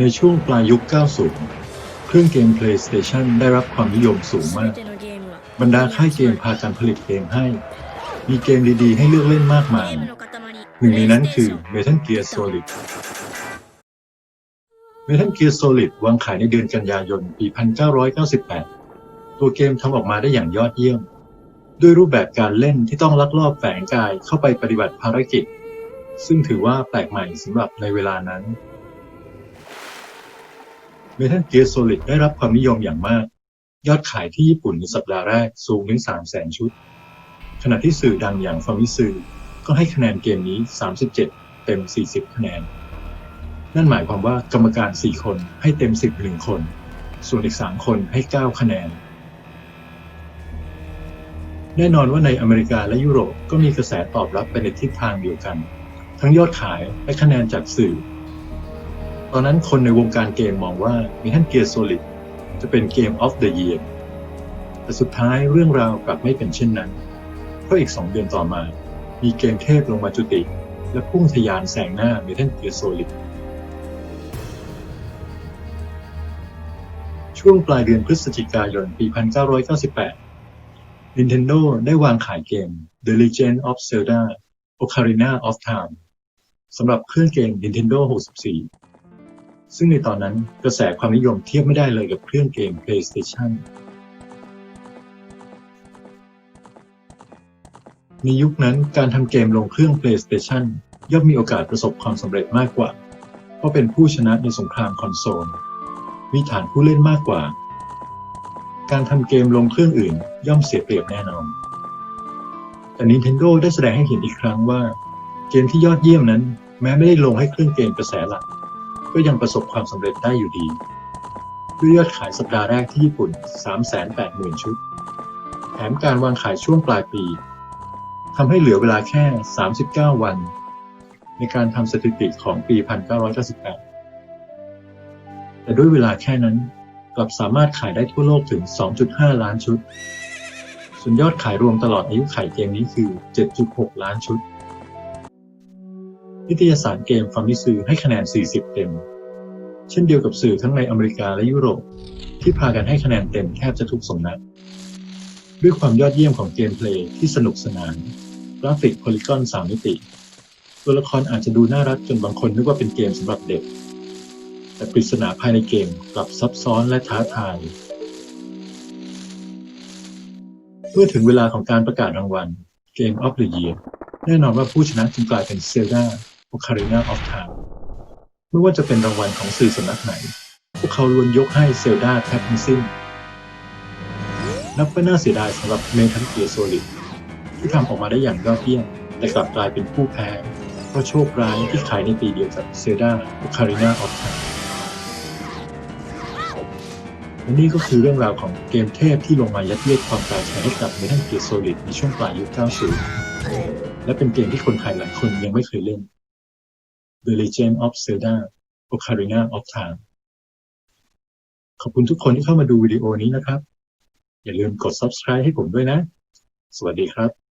ในช่วงปลายยุค 90 เครื่องเกม PlayStation ได้รับความนิยมสูงมาก บรรดาค่ายเกมพากันผลิตเกมให้ มีเกมดีๆ ให้เลือกเล่นมากมาย หนึ่งในนั้นคือ Metal Gear Solid Metal Gear Solid วางขายในเดือนกันยายน ปี 1998 ตัวเกมทำออกมาได้อย่างยอดเยี่ยม ด้วยรูปแบบการเล่นที่ต้องลักลอบแฝงกายเข้าไปปฏิบัติภารกิจ ซึ่งถือว่าแปลกใหม่สำหรับในเวลานั้น Metal Gear Solid ได้รับความนิยมอย่างมาก ยอดขายที่ญี่ปุ่นในสัปดาห์แรกสูงถึง 300,000ชุด ขณะที่สื่อดังอย่างฟามิซ u ก็ให้คะแนนเกมนี้ 37 เต็ม 40 คะแนน นั่นหมายความว่ากรรมการ 4 คนให้เต็ม 10 1 คน ส่วนอีก 3 คนให้ 9 คะแนน แน่นอนว่าในอเมริกาและยุโรปก็มีกระแสตอบรับไปในทิศทางเดียวกัน ทั้งยอดขายและคะแนนจากสื่อ ตอนนั้นคนในวงการเกมมองว่า Metal Gear Solid จะเป็นเกม of the year แต่สุดท้ายเรื่องราวกลับไม่เป็นเช่นนั้น เพราะอีก2เดือนต่อมา มีเกมเทพลงมาจุติ และพุ่งทะยานแซงหน้า Metal Gear Solid ช่วงปลายเดือนพฤศจิกายนปี 1998 Nintendo ได้วางขายเกม The Legend of Zelda Ocarina of Time สำหรับเครื่องเกม Nintendo 64 ซึ่งในตอนนั้นกระแสความนิยมเทียบไม่ได้เลยกับเครื่องเกม PlayStation ในยุคนั้นการทำเกมลงเครื่อง PlayStation ย่อมมีโอกาสประสบความสำเร็จมากกว่า เพราะเป็นผู้ชนะในสงครามคอนโซล มีฐานผู้เล่นมากกว่า การทำเกมลงเครื่องอื่นย่อมเสียเปรียบแน่นอน แต่ Nintendo ได้แสดงให้เห็นอีกครั้งว่า เกมที่ยอดเยี่ยมนั้น แม้ไม่ได้ลงให้เครื่องเกมกระแสหลัก ก็ยังประสบความสำเร็จได้อยู่ดี ด้วยยอดขายสัปดาห์แรกที่ญี่ปุ่น 380,000 ชุด แถมการวางขายช่วงปลายปีทำให้เหลือเวลาแค่ 39 วัน ในการทำสถิติของปี 1998 แต่ด้วยเวลาแค่นั้นกลับสามารถขายได้ทั่วโลกถึง 2.5 ล้านชุด ส่วนยอดขายรวมตลอดอายุขายเกมนี้คือ 7.6 ล้านชุด นิตยสารเกมฟามิซือให้คะแนน 40 เต็ม เช่นเดียวกับสื่อทั้งในอเมริกาและยุโรป ที่พากันให้คะแนนเต็มแทบจะทุกสำนัก ด้วยความยอดเยี่ยมของเกมเพลย์ที่สนุกสนาน กราฟิกโพลีกอน3มิติ ตัวละครอาจจะดูน่ารักจนบางคนนึกว่าเป็นเกมสำหรับเด็ก แต่ปริศนาภายในเกมกลับซับซ้อนและท้าทายเมื่อถึงเวลาของการประกาศรางวัล Game of the Year แน่นอนว่าผู้ชนะจึงกลายเป็น Zelda Ocarina of Time ไม่ว่าจะเป็นรางวัลของสื่อสำนักไหน พวกเขาล้วนยกให้ Zelda แทบทั้งสิ้น นับว่าน่าเสียดายสำหรับ Metal Gear Solid ที่ทำออกมาได้อย่างยอดเยี่ยม แต่กลับกลายเป็นผู้แพ้ เพราะโชคร้ายที่ขายในปีเดียวกับ Zelda Ocarina of Time และนี่ก็คือเรื่องราวของเกมเทพที่ลงมายัดเยียดความตายแทนให้กับ Metal Gear Solid ในช่วงปลายยุค 90 และเป็นเกมที่คนไทยหลายคนยังไม่เคยเล่น The Legend of Zelda Ocarina of Time ขอบคุณทุกคนที่เข้ามาดูวิดีโอนี้นะครับ อย่าลืมกด subscribe ให้ผมด้วยนะ สวัสดีครับ